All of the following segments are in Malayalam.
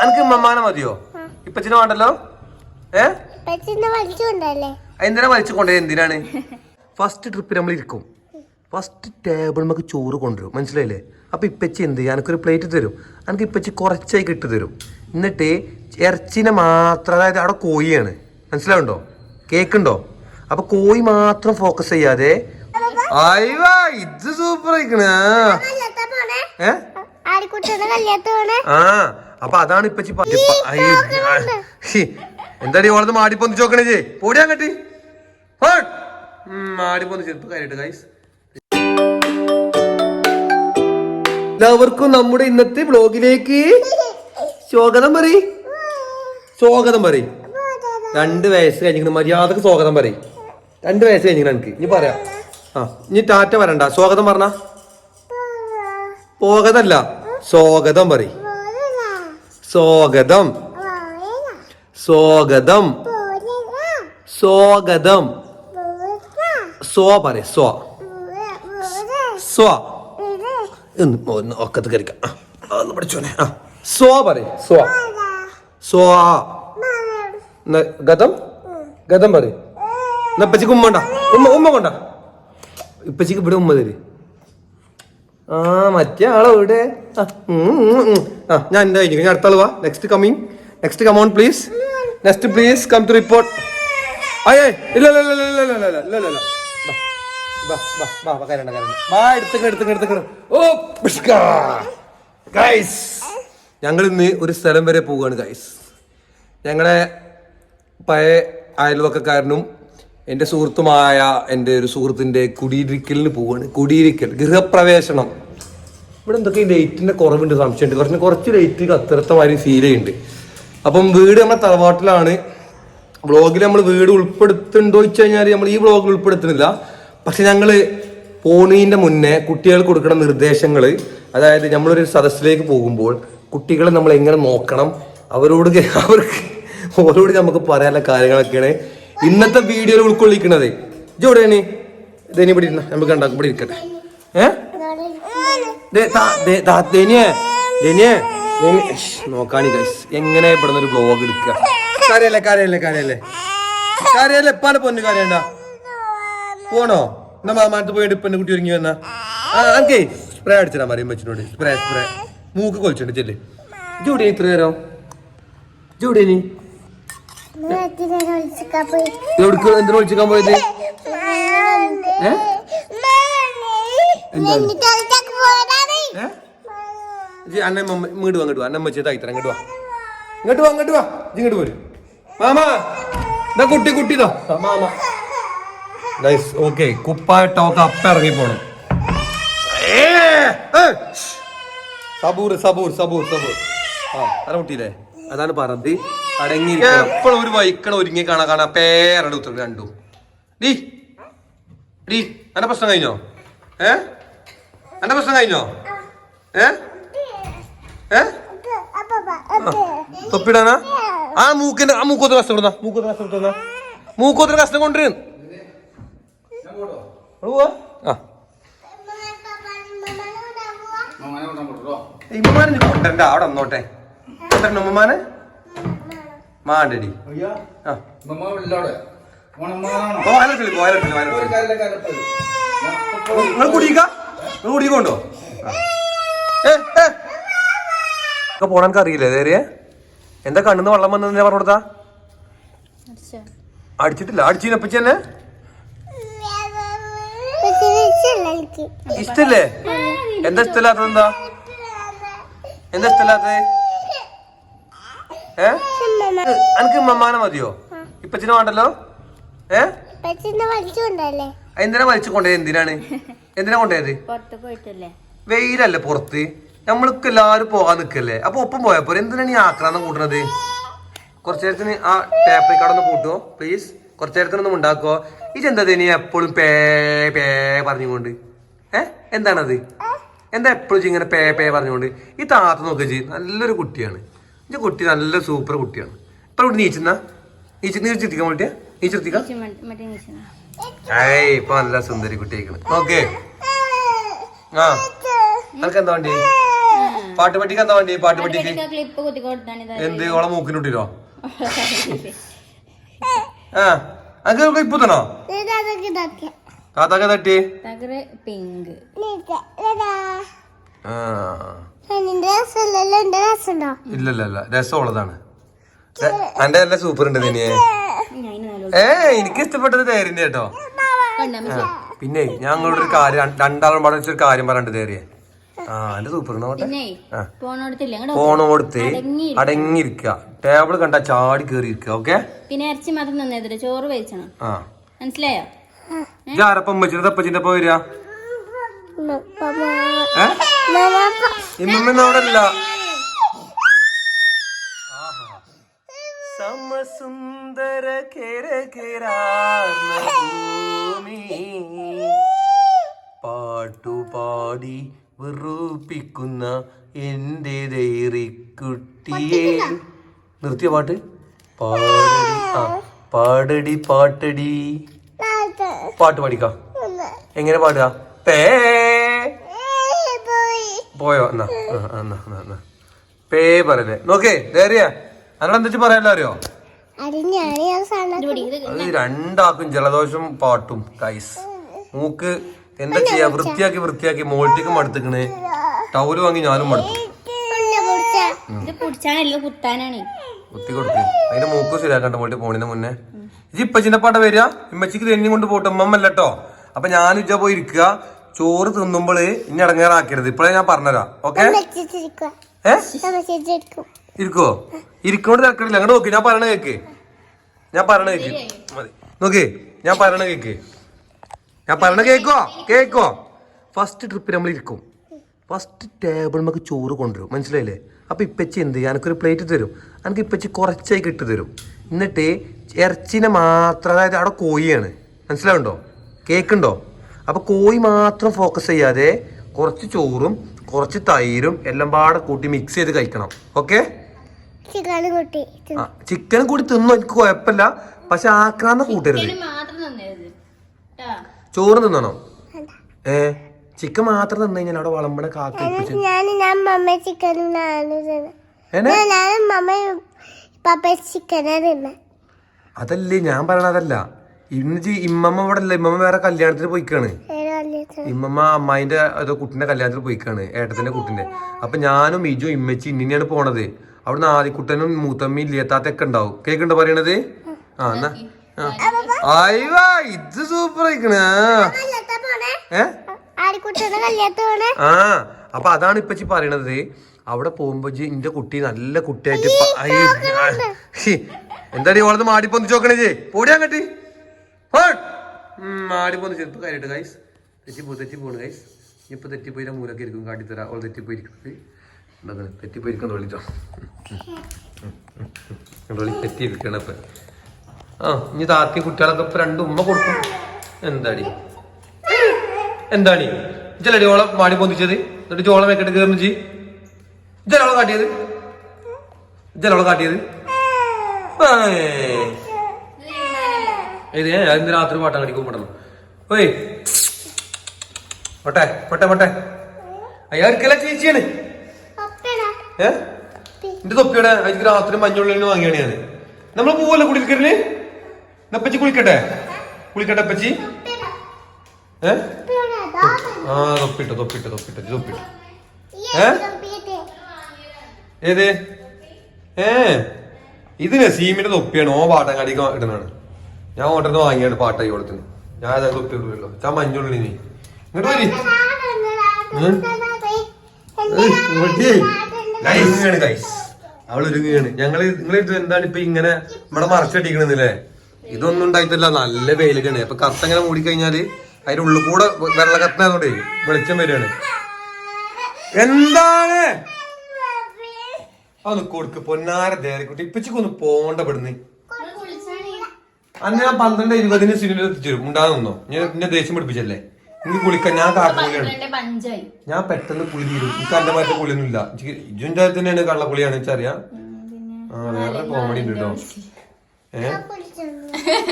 അനക്ക് മമ്മാനെ മതിയോ ഇപ്പച്ചിനെ വേണ്ടല്ലോ ഏ എന്തിനാ വലിച്ചു കൊണ്ടേ എന്തിനാണ് ഫസ്റ്റ് ട്രിപ്പ് നമ്മൾ ഇരിക്കും ഫസ്റ്റ് ടേബിൾ നമുക്ക് ചോറ് കൊണ്ടുവരും മനസ്സിലായില്ലേ അപ്പൊ ഇപ്പച്ചി എന്ത് ചെയ്യും എനിക്കൊരു പ്ലേറ്റ് തരും എനിക്ക് ഇപ്പച്ചി കുറച്ചായി കിട്ടി തരും എന്നിട്ട് ഇറച്ചിനെ മാത്രം അതായത് അവിടെ കോഴിയാണ് മനസ്സിലാവുണ്ടോ കേക്കുണ്ടോ അപ്പൊ കോഴി മാത്രം ഫോക്കസ് ചെയ്യാതെ അയ്യോ ഇത് സൂപ്പർ ആയിക്കണേ കല്യാണത്താ ആ അപ്പൊ അതാണ് ഇപ്പച്ചി എന്താടി ഓളത് മാടിപ്പൊന്ന് ചോക്കണേ ചേ പോടി അങ്ങട്ട്. മാടിപ്പൊന്ന് ഇപ്പൊ കാര്യമായിട്ട് ഗൈസ് എല്ലാവർക്കും നമ്മുടെ ഇന്നത്തെ വ്ലോഗിലേക്ക് സ്വാഗതം പറ സ്വാഗതം പറ രണ്ട് വയസ്സ് കഴിഞ്ഞിട്ട് മര്യാദയ്ക്ക് സ്വാഗതം പറ രണ്ട് വയസ്സ് കഴിഞ്ഞിട്ട് എനിക്ക്. ഇനി പറയാം. ആ ഇനി ടാറ്റ വരണ്ട. സ്വാഗതം പറഞ്ഞ? പോകതല്ല. സ്വാഗതം പറ സ്വാഗതം. സ്വാഗതം. സ്വാഗതം. സ്വ പറ സ്വ. സ്വ. ഒന്ന് ഒക്കത്ത് കയറിക്കാം. ഒന്ന് പഠിച്ചോനെ ആ പറ ഗതം? ഗതം പറ എന്നാ ഉമ്മ ഉണ്ടാ? ഉമ്മ ഉമ്മ കൊണ്ട? ഇപ്പച്ചിക്ക് ഇവിടെ ഉമ്മ തരും. ആ മറ്റേ ആളോ ഇവിടെ ആ, ഞാൻ എന്താ കഴിഞ്ഞു ഞാൻ അടുത്താൾ വാ. Next coming next come on please next please come to report അയ്യേ ഇല്ല ഇല്ല ഇല്ല ഇല്ല ഇല്ല ഇല്ല ഇല്ല ഇല്ല ഞങ്ങൾ ഇന്ന് ഒരു സ്ഥലം വരെ പോവുകയാണ് ഗൈസ് ഞങ്ങളെ പഴയ അയൽവക്കക്കാരനും എന്റെ സുഹൃത്തുമായ എന്റെ ഒരു സുഹൃത്തിന്റെ കുടിയിരിക്കലിന് പോവാണ്. കുടിയിരിക്കൽ ഗൃഹപ്രവേശനം. ഇവിടെ എന്തൊക്കെ ഈ ലൈറ്റിന്റെ കുറവുണ്ട് സംശയമുണ്ട്. കുറച്ച് കുറച്ച് ലൈറ്റ് കത്തിരത്ത മാതിരി ഫീൽ ചെയ്യുന്നുണ്ട്. അപ്പം വീട് നമ്മുടെ തറവാട്ടിലാണ്. വ്ളോഗിൽ നമ്മൾ വീട് ഉൾപ്പെടുത്തുന്നുണ്ടോ വെച്ച് കഴിഞ്ഞാൽ നമ്മൾ ഈ വ്ളോഗിൽ ഉൾപ്പെടുത്തുന്നില്ല. പക്ഷെ ഞങ്ങൾ പോണീന്റെ മുന്നേ കുട്ടികൾക്ക് കൊടുക്കുന്ന നിർദ്ദേശങ്ങൾ അതായത് നമ്മളൊരു സദസ്സിലേക്ക് പോകുമ്പോൾ കുട്ടികളെ നമ്മൾ എങ്ങനെ നോക്കണം? അവരോട് അവർക്ക് ഓരോട് നമുക്ക് പറയാനുള്ള കാര്യങ്ങളൊക്കെയാണ് ഇന്നത്തെ വീഡിയോയിൽ ഉൾക്കൊള്ളിക്കുന്നത് ഇജോടെയാണ് ഇനി ഇവിടെ ഇരുന്ന നമുക്ക് ഉണ്ടാക്കും ഇവിടെ ഇരിക്കട്ടെ. എങ്ങനെ ഇവിടെ ഒരു ബ്ലോഗ് എടുക്കുക? കാര്യല്ലേ കാര്യല്ലേ കാര്യല്ലേ? കാര്യല്ലേ എപ്പാണ് പൊന്നു കാര്യണ്ട? പോണോ? എന്നാ മാമാനത്ത് പോയിട്ട് ഇപ്പൊ കുട്ടി ഒരുങ്ങി വന്ന? ആ സ്പ്രേ അടിച്ചിടാ മറിയും വെച്ചിനോട് സ്പ്രേ സ്പ്രേ മൂക്ക് കൊലിച്ചിട്ടുണ്ട് ചെല്ലേ. ജൂടി ഇത്ര നേരം? പോയി എവിടേക്ക് എന്തിനു ഒളിച്ചിക്കാൻ പോയത്? അന്നെ വീട് അങ്ങോട്ട് അന്നെ അമ്മച്ചി തായിത്തരാം ഇങ്ങോട്ട് വാ ഇങ്ങോട്ട് വാ. ഇങ്ങോട്ട് വാ. ഇങ്ങോട്ട് പോരും. മാമാ എന്നാ കുട്ടി കുട്ടിതാ മാമ. ഗൈസ് ഓക്കെ കുപ്പായിട്ടൊക്കെ അപ്പ ഇറങ്ങി പോണം. സബൂർ സബൂർ സബൂർ സബൂർ. ആ തല മുട്ടിയില്ലേ അതാണ് പറഞ്ഞത് അടങ്ങി എപ്പോഴും ഒരു വൈക്കണ ഒരുങ്ങി കാണാ കാണാ പേരുടെ ഉത്തരം രണ്ടും. ഡീ ഡീ അന്റെ പ്രശ്നം കഴിഞ്ഞോ? ഏ? അന്റെ പ്രശ്നം കഴിഞ്ഞോ? ഏ? ഏ? തൊപ്പിടാനാ? ആ മൂക്കിന്റെ ആ മൂക്കോത്ര കഷ്ടം കൊടുന്ന മൂക്കോത്ര കഷ്ടം കൊടുന്ന മൂക്കോത്ര കഷ്ടം കൊണ്ടുവരും. ആ. ഇമ്മമാനെ കൊണ്ടണ്ട അവിടെ വന്നോട്ടെ ഉമ്മമാനെ. മാണ്ടടി. ആ. വയലട്ടില്ല വയലട്ടില്ല വയലട്ടില്ല നിങ്ങൾ കുടിക്ക നിങ്ങൾ കുടിക്കൊണ്ടോ പോണ എനിക്ക് അറിയില്ലേ നേരെ എന്താ കണ്ണിന്ന് വെള്ളം വന്നതിനെ പറഞ്ഞു കൊടുത്താ? അടിച്ചിട്ടില്ല. അടിച്ചിനപ്പച്ചി തന്നെ ഇഷ്ടല്ലേ? എന്താ ഇഷ്ടമില്ലാത്തത് എന്താ? എന്താ ഇഷ്ടമില്ലാത്തത്? ഏ? എനിക്ക് മമ്മാനെ മതിയോ? ഇപ്പച്ചിനെ വേണ്ടല്ലോ? ഏ? എന്തിനാ വലിച്ചു കൊണ്ടുപോയത് എന്തിനാണ്? എന്തിനാ കൊണ്ടുപോയത് പോയിട്ടല്ലേ. വെയിലല്ലേ പുറത്ത്. നമ്മൾക്ക് എല്ലാവരും പോകാൻ നിക്കല്ലേ. അപ്പൊ ഒപ്പം പോയാ പോലെ എന്തിനാണ് ഈ ആക്രാന്തം കൂട്ടണത്? കുറച്ചു നേരത്തിന് ആ ടേപ്പ് കടന്ന് കൂട്ടുമോ പ്ലീസ് കുറച്ചു നേരത്തിനൊന്നും ഉണ്ടാക്കോ ഇത് എന്താ നീ എപ്പോഴും പേ പേ പറഞ്ഞുകൊണ്ട്? ഏ? എന്താണത്? എന്താ എപ്പോഴും ഇങ്ങനെ പേ പേ പറഞ്ഞുകൊണ്ട്? ഈ താത്ത നോക്കുക ചെയ് നല്ലൊരു കുട്ടിയാണ്. ഈ കുട്ടി നല്ല സൂപ്പർ കുട്ടിയാണ്. ഇപ്പൊ ഇവിടെ നീച്ചുന്ന? നീച്ച് നീച്ചിരിക്കാൻ വേണ്ടിയാ? നീച്ചിരിക്കാം ഏയ് ഇപ്പൊ നല്ല സുന്ദരി കുട്ടിയായിക്കണ് ഓക്കെ ആ. നിനക്ക് എന്താ വേണ്ടി? പാട്ട് പട്ടിക്ക് എന്താ വേണ്ടി? പാട്ട് പട്ടിക്ക്. എന്ത്? ഓളെ മൂക്കിനുട്ടിരോ ആ. അത് ഇപ്പൊ തന്നോ? താത്താക്ക തട്ടി പിങ്ക് ആ. ഇല്ലല്ല ഇല്ല രസമുള്ളതാണ്. എന്റെ നല്ല സൂപ്പർ ഉണ്ട് നിന്നെ ഏ എനിക്ക് ഇഷ്ടപ്പെട്ടത് തേരിന്റെ കേട്ടോ. പിന്നെ ഞാൻ അങ്ങോട്ട് ഒരു കാര്യം രണ്ട്- രണ്ടാളും പാടെ വെച്ചൊരു കാര്യം പറയണ്ട് തേറിയേ ആ എന്റെ സൂപ്പർ അടങ്ങി അടങ്ങിയിരിക്കുക ടേബിൾ കണ്ട ചാടി കേറി ഇരിക്കുക ഓക്കെ പിന്നെ ഇറച്ചി മാത്രം തന്നെതിരെ ചോറ് വെച്ചണം ആ. മനസ്സിലായോ? ഇതാരപ്പം വെച്ചിട്ട് അപ്പച്ചിന്റെ തപ്പച്ചിന്റെ ഒപ്പം വരിക? ഇമ്മമ്മ അവിടെ അല്ല സമസുന്ദര ഭൂമി. പാട്ടുപാടി വെറുപ്പിക്കുന്ന എന്റെ ധൈറിക്കുട്ടിയെ നിർത്തിയ പാട്ട്? പാടടി ആ പാടടി പാട്ടടി. പാട്ട് പാടിക്കാം. എങ്ങനെ പാടുക? പേ പോയോ? എന്നാ എന്നാ എന്നാ, എന്നാ. പേ പറയല്ലേ. നോക്കേ ധൈര്യ അതിനോട് എന്താ പറയാലോ അറിയോ? അത് രണ്ടാക്കും ജലദോഷം പാട്ടും കൈസ് മൂക്ക് എന്താ ചെയ്യാ? വൃത്തിയാക്കി വൃത്തിയാക്കി മോൾട്ടിക്ക് മടുത്തിക്കണ്. ടൗൽ വാങ്ങി ഞാനും മടുത്തു. കുത്തി കൊടുക്ക്. അതിന്റെ മൂക്ക് ശരിയാക്കണ്ട മോൾട്ടി പോണിന് മുന്നേ. ഇജ്ജി ഇപ്പച്ചിന്റെ പാട്ട വരിക? ഇമ്മച്ചിക്ക് തെന്നി കൊണ്ട് പോട്ടെ ഉമ്മമ്മല്ലോ അപ്പൊ ഞാൻ ഇജ്ജ പോയി ഇരിക്കുക. ചോറ് തിന്നുമ്പോൾ ഇനി ഇടങ്ങേറാക്കരുത് ഇപ്പഴേ ഞാൻ പറഞ്ഞുതരാം ഓക്കെ? ഇരിക്കോ? ഇരിക്കോണ്ട് തിരക്കണില്ല അങ്ങോട്ട് നോക്കി. ഞാൻ പറയണ കേക്ക്. ഞാൻ പറയണ കേക്ക്. മതി. നോക്കി. ഞാൻ പറയണ കേക്ക്. ഞാൻ പറയണ കേക്കോ? കേക്കോ? ഫസ്റ്റ് ട്രിപ്പ് നമ്മൾ ഇരിക്കും. ഫസ്റ്റ് ടേബിൾ നമുക്ക് ചോറ് കൊണ്ടുവരും. മനസ്സിലായില്ലേ? അപ്പൊ ഇപ്പച്ചി എന്ത് ചെയ്യും? എനിക്കൊരു പ്ലേറ്റ് തരും. എനിക്ക് ഇപ്പച്ചി കുറച്ചായി ഇട്ട് തരും. എന്നിട്ട് ഇറച്ചിനെ മാത്രം അതായത് അവിടെ കോഴിയാണ്. മനസ്സിലാവുണ്ടോ? കേക്കുണ്ടോ? അപ്പൊ കോഴി മാത്രം ഫോക്കസ് ചെയ്യാതെ കുറച്ച് ചോറും കുറച്ച് തൈരും എല്ലാം പാടെ കൂട്ടി മിക്സ് ചെയ്ത് കഴിക്കണം. ഓക്കെ ചിക്കൻ കൂടി തിന്നു എനിക്ക് കുഴപ്പമില്ല. പക്ഷെ ആക്രാന്ന് കൂട്ടരുത്. മാത്രം തന്നേത് ട്ടാ. ചോറ് തിന്നണം? ഏ ചിക്കൻ മാത്രം തിന്നു കഴിഞ്ഞാൽ അവിടെ വളമ്പണ കാക്ക ഞാൻ ഞാൻ മമ്മ ചിക്കൻ ഏനെ ഞാൻ മമ്മ പപ്പ ചിക്കനാ തിന്നെ. അതല്ലേ ഞാൻ പറയണതല്ല. ഇന്ന് ഇമ്മമ്മ ഇവിടെ അല്ല ഇമ്മമ്മ വേറെ കല്യാണത്തിന് പോയിക്കാണ്. ഇമ്മമ്മ അമ്മായിന്റെ ഏതോ കുട്ടിന്റെ കല്യാണത്തിന് പോയിക്കാണ്. ഏട്ടത്തിന്റെ കുട്ടിന്റെ. അപ്പൊ ഞാനും ഇജു ഇമ്മച്ചി ഇന്നിനെയാണ് പോണത്. അവിടുന്ന് ആദിക്കുട്ടനും മൂത്തമ്മി ഇല്ലാത്താത്തൊക്കെ ഉണ്ടാവും. കേക്കുണ്ടോ പറയണത്? ആ എന്നാ. അയ്യോ ഇത് സൂപ്പർ ആയിക്കണേ. ഏ? ആ. അപ്പൊ അതാണ് ഇപ്പച്ചി പറയണത്. അവിടെ പോകുമ്പോ എന്റെ കുട്ടി നല്ല കുട്ടിയായിട്ട് എന്താടി ഓളത് മാടി പൊന്തിച്ചോക്കണേ ജി പോടി പൊന്തിച്ച് ഇപ്പൊ കാര്യമായിട്ട് ഗൈസ് തെറ്റിപ്പോ തെറ്റിപ്പോണ് ഗൈസ് ഇപ്പൊ തെറ്റിപ്പോയി മൂലൊക്കെ ഇരിക്കും കാട്ടിത്തരാ. ഓൾ തെറ്റിപ്പോയിരിക്കുന്നത് എന്താണ് തെറ്റിപ്പോയിരിക്കാൻ തൊള്ളിച്ചോ തൊള്ളി തെറ്റിയിരിക്കണം ഇപ്പൊ. ആ ഇനി താത്തി കുട്ടികളൊക്കെ ഇപ്പൊ രണ്ട് ഉമ്മ കൊടുക്കും. എന്താടി? എന്താണ് ഇച്ചല്ലടി ഓളം മാടി പൊന്തിച്ചത്? എന്നിട്ട് ചോളം വെക്കട്ട് കയറുന്നു ജി ഇജലോളം കാട്ടിയത്? ഇജലോളം കാട്ടിയത്? ഏയ്. ഇത് ഏ ഇന്ന് രാത്രി പാട്ടം കടിക്കും പെട്ടെന്ന്. ഓയ്. പൊട്ടെ പൊട്ടെ പൊട്ടെ. അയ്യാ ഒരിക്കല ചേച്ചിയാണ്? ഏ? എന്റെ തൊപ്പിയുടെ അതിക്ക് രാത്രി മഞ്ഞുള്ളിൽ വാങ്ങിയാണ് ഞാൻ നമ്മൾ പോവല്ലോ കുടിക്കലിന് നപ്പച്ചി കുളിക്കട്ടെ? കുളിക്കട്ടെ അപ്പച്ചി? ഏ? ആ തൊപ്പിട്ട് തൊപ്പിട്ട് തൊപ്പിട്ട് തൊപ്പിട്ട്. ഏ? ഏത്? ഏ? ഇതിന് സീമിന്റെ തൊപ്പിയാണ്. ഓ പാട്ടങ്ങാടിക്ക് ഇടുന്നതാണ്. ഞാൻ ഓട്ടർന്ന് വാങ്ങിയാണ് പാട്ടായി കൊടുത്തിന് ഞാൻ അതായത് തൊപ്പി ഇടുമല്ലോ ഞാൻ മഞ്ഞുള്ളി നീ. ഇങ്ങോട്ട് വരി. ഒരുങ്ങാണ് ഗൈസ് അവൾ ഒരുങ്ങാണ് ഞങ്ങൾ നിങ്ങളെ എന്താണ് ഇപ്പൊ ഇങ്ങനെ ഇവിടെ മറച്ചടിക്കണെന്നില്ലേ ഇതൊന്നും ഉണ്ടായിട്ടില്ല. നല്ല വെയിലൊക്കെയാണ് അപ്പൊ കത്ത് ഇങ്ങനെ മൂടിക്കഴിഞ്ഞാൽ അതിന്റെ ഉള്ളിൽ കൂടെ വെള്ള കത്തിനായതുകൊണ്ടേ വെളിച്ചം വരികയാണ്. എന്താണ്? അതൊന്ന് കൊടുക്ക് പൊന്നാര ദേരക്കുട്ടി ഇപ്പച്ചിക്കൊന്ന് പോണ്ട പെടുന്ന് അന്ന് ഞാൻ പന്ത്രണ്ട് ഇരുപതിന് സിനിമ എത്തിച്ചേരും ഉണ്ടാകുന്നോ ഞാൻ എന്നെ ദേഷ്യം പഠിപ്പിച്ചല്ലേ നീ കുളിക്കാൻ ഞാൻ കാട്ടുകുളിയാണ് ഞാൻ പെട്ടെന്ന് കുളി തീരും. എനിക്ക് അന്റെ മാറ്റം കുളിയൊന്നുമില്ല. ഇജുന്റെ തന്നെയാണ് കള്ളക്കുളിയാണ് എനിക്കറിയാം. ആ വേറെ കോമഡി ഉണ്ട് കേട്ടോ ഏ?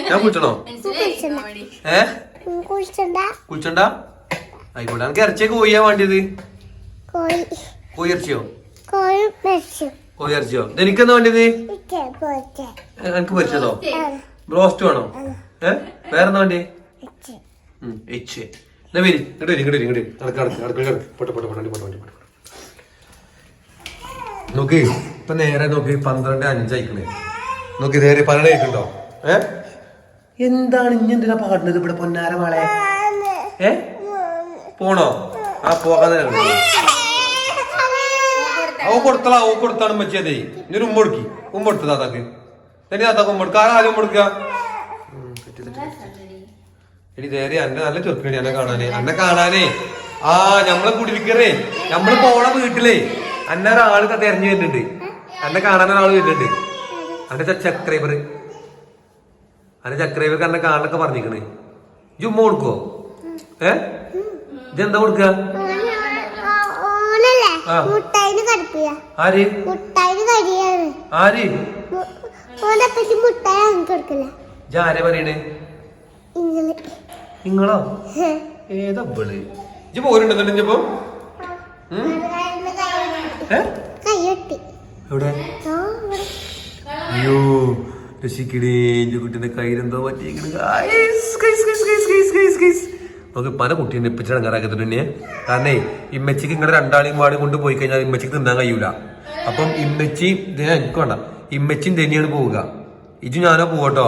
ഞാൻ കുളിച്ചണോ? ഏ? കുളിച്ചണ്ട? ആയിക്കോട്ടെ എനിക്ക് ഇറച്ചിയൊക്കെ കോഴിയാ വേണ്ടിയത്. കോഴി. കോയിറച്ചിയോ കോഴി ഇറച്ചിയോ? എനിക്കെന്താ വേണ്ടിയത്? എനിക്ക് പൊരിച്ചതോ? ബ്രോസ്റ്റ് വേണോ? ഏഹ് വേറെന്താ വേണ്ടി എച്ച് എന്നാ വരി ഇങ്ങോട്ട് വരി ഇങ്ങോട്ട് വരി ഇങ്ങോട്ട് നടക്ക് നടക്ക് നടക്ക് നടക്ക്. പോട്ടെ പോട്ടെ പോട്ടെ പോട്ടെ പോട്ടെ പോട്ടെ. നോക്ക് ഇപ്പൊ നേരെ നോക്കി പന്ത്രണ്ട് അഞ്ചായിക്കണേ നോക്കി നേരെ പതിനെട്ടുണ്ടോ ഏ? എന്താണ് ഇനി എന്തിനാ പാടുന്നത് ഇവിടെ പൊന്നാര മാളെ? ഏ? പോണോ? ആ പോകാൻ തന്നെ ഓ കൊടുത്തളാ ഓ കൊടുത്താണ് മച്ചിയതേ ഇനി ഒരു ഉമ്മ കൊടുക്കി. ഉമ്മ കൊടുത്തതാ താത്താക്ക് എനി താത്താക്ക് ഉമ്മ കൊടുക്കുക ആരും തെറ്റി. എടി നേരെ അന്നെ നല്ല ചെറുക്കണി എന്നെ കാണാനേ. അന്നെ കാണാനേ. ആ ഞമ്മളെ കുടിരിക്കറേ ഞമ്മൾ പോണ വീട്ടിലേ അന്നെ ഒരാൾ തെരഞ്ഞു വരുന്നുണ്ട്. അന്നെ കാണാൻ ഒരാൾ വരുന്നുണ്ട്. അന്റെ ചക്രൈബർ. അന്റെ ചക്രൈബർ അന്നെ കാണാനൊക്കെ പറഞ്ഞിക്കണേ ജുമ്മ ഉമ്മ കൊടുക്കോ ഏ? ഇതെന്താ കൊടുക്കുക. മുട്ടായിന് കടുപ്പിയ. ആര്? മുട്ടായിന് കരിയാണ് ആര്? ഓനെ പറ്റി മുട്ടായി അങ്ങ് കൊടുക്കില്ല ഇജ്ജ് ആരെ പറയണേ? ഇങ്ങനെ നിങ്ങളോ ഏതാ ബിൾ ഇജ്ജ് ഇപ്പൊ. കയ്യൊട്ടി എവിടെ? അയ്യോ രക്ഷിക്കണേ. എന്റെ കുട്ടിന്റെ കയ്യിലെന്തോ പറ്റിയിരിക്കണ്. Guys, guys, guys, guys, guys, guys, guys. നമുക്ക് പല കുട്ടീനെ ഇപ്പിച്ചാണ് തന്നെ കാരണേ ഇമ്മച്ചിക്ക് ഇങ്ങനെ രണ്ടാളെയും വാടി കൊണ്ട് പോയി കഴിഞ്ഞാൽ ഇമ്മച്ചിക്ക് തിന്നാൻ കഴിയൂല. അപ്പം ഇമ്മച്ചി എനിക്ക് വേണ്ട. ഇമ്മച്ചിയും തന്നെയാണ് പോവുക. ഇജു ഞാനോ പോകട്ടോ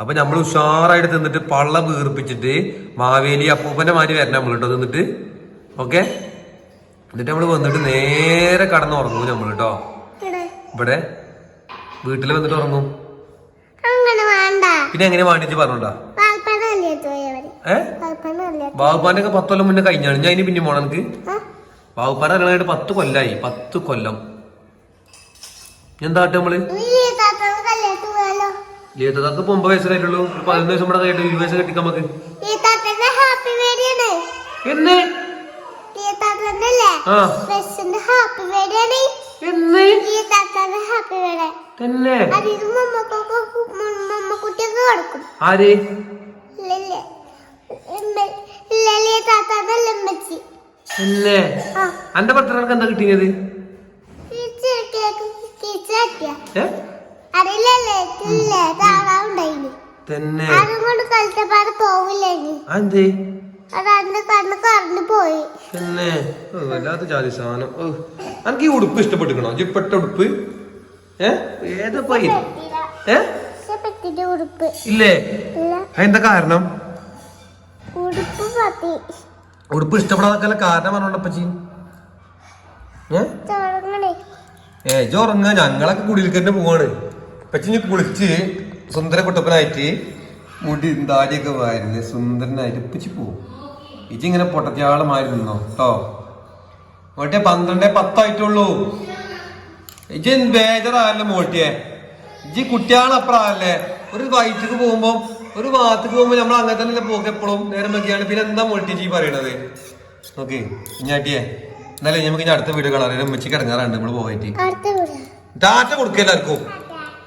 അപ്പൊ നമ്മൾ ഉഷാറായിട്ട് തിന്നിട്ട് പള്ള വീർപ്പിച്ചിട്ട് മാവേലി അപ്പൂപ്പന്റെ മാതിരി വരണം നമ്മൾ കേട്ടോ തിന്നിട്ട്. ഓക്കെ? എന്നിട്ട് നമ്മൾ വന്നിട്ട് നേരെ കടന്ന് ഉറങ്ങും നമ്മൾ കേട്ടോ ഇവിടെ. വീട്ടിൽ വന്നിട്ട് ഉറങ്ങും. പിന്നെ എങ്ങനെ വാണിജ്യ പറഞ്ഞോണ്ടാ? ബാബുപ്പാന്റെ ഒക്കെ പത്ത് കൊല്ലം മുന്നേ കഴിഞ്ഞാണ്. ഞാൻ ഇനി പിന്നെ പോണം എനിക്ക് ആ? ബാബുപ്പാന്റെ അറിയാനായിട്ട് പത്ത് കൊല്ലായി. പത്ത് കൊല്ലം. എന്താട്ടെ നമ്മൾ? ലീതാക്ക് ഇപ്പൊ ഒമ്പത് വയസ്സായിട്ടുള്ളൂ. ഒരു പതിനൊന്ന് വയസ്സും കൂടെ കഴിഞ്ഞിട്ട് ഇരുപത് വയസ്സ് കെട്ടിക്കാൻ നമുക്ക്. എന്ന്? തന്നെ. അതിന് ആര്? ആ. അന്റെ ഭർത്തർക്ക് എന്താ കിട്ടിയത്? ഇല്ലേ തന്നെ. വല്ലാത്ത ജാതി സാധനം. എനിക്ക് ഈ ഉടുപ്പ് ഇഷ്ടപ്പെട്ടിക്കണോ? ജിപ്പെട്ട ഉടുപ്പ്? ഏ? ഏതപ്പോ ഇത്? ഏ? പക്ഷെ പെട്ടിന്റെ ഉടുപ്പ്. ഇല്ലേ? ഇല്ല. കാരണം? ഉടുപ്പ് ഇഷ്ടപ്പെടാതൊക്കെ കാരണം പറഞ്ഞോണ്ടപ്പച്ചി ഏ? ഇജ്ജ് ഉറങ്ങ. ഞങ്ങളൊക്കെ കുടിയിൽ തന്നെ പോവാണ് പച്ചിഞ്ഞ് കുളിച്ച് സുന്ദര കുട്ടപ്പനായിട്ട് മുടി താടിയൊക്കെ വാരുന്ന് സുന്ദരനായിട്ട് ഇപ്പിച്ച് പോവും. ഇജ്ജിങ്ങനെ പൊട്ടത്തിയാളമായി നിന്നോ കേട്ടോ മോട്ടെ പന്ത്രണ്ടേ പത്തായിട്ടുള്ളൂ. ഇജ്ജ് ബേജറായല്ലോ മോട്ടിയെ. ഇജ്ജ് കുട്ടികളപ്പുറല്ലേ ഒരു വയറ്റിക്ക് പോകുമ്പോ ഒരു ഭാഗത്തേക്ക് പോകുമ്പോ നമ്മൾ അങ്ങനെ തന്നെ പോക്ക് എപ്പോഴും? നേരം നോക്കിയാണ് പിന്നെ എന്താ മോട്ടി ജി പറയണത്? ഓക്കെ ഞാട്ടിയെ എന്നാലേ നമുക്ക് ഇനി അടുത്ത വീഡിയോ കാണാൻ ഉമ്മച്ചി കിടങ്ങാറുണ്ട് നമ്മൾ പോയിട്ട് ടാറ്റ കൊടുക്കുക എല്ലാവർക്കും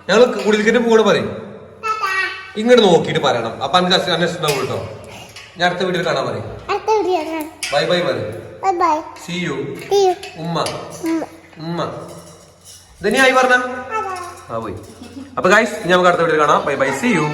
ഞങ്ങൾ കുടിലിക്കിട്ട് പോകണ പറയും. ഇങ്ങോട്ട് നോക്കിയിട്ട് പറയണം. അപ്പൊ എനിക്ക് അന്വേഷിച്ചിട്ടുണ്ടാവും കേട്ടോ ഞാൻ അടുത്ത വീഡിയോ കാണാൻ പറയും. ബൈ ബൈ പറയും. See you. ഉമ്മ. ഉമ്മ. ആയി പറഞ്ഞ? ആ പോയി. അപ്പൊ ഗൈസ് നമുക്ക് അടുത്ത വീഡിയോ കാണാം. Bye bye. C U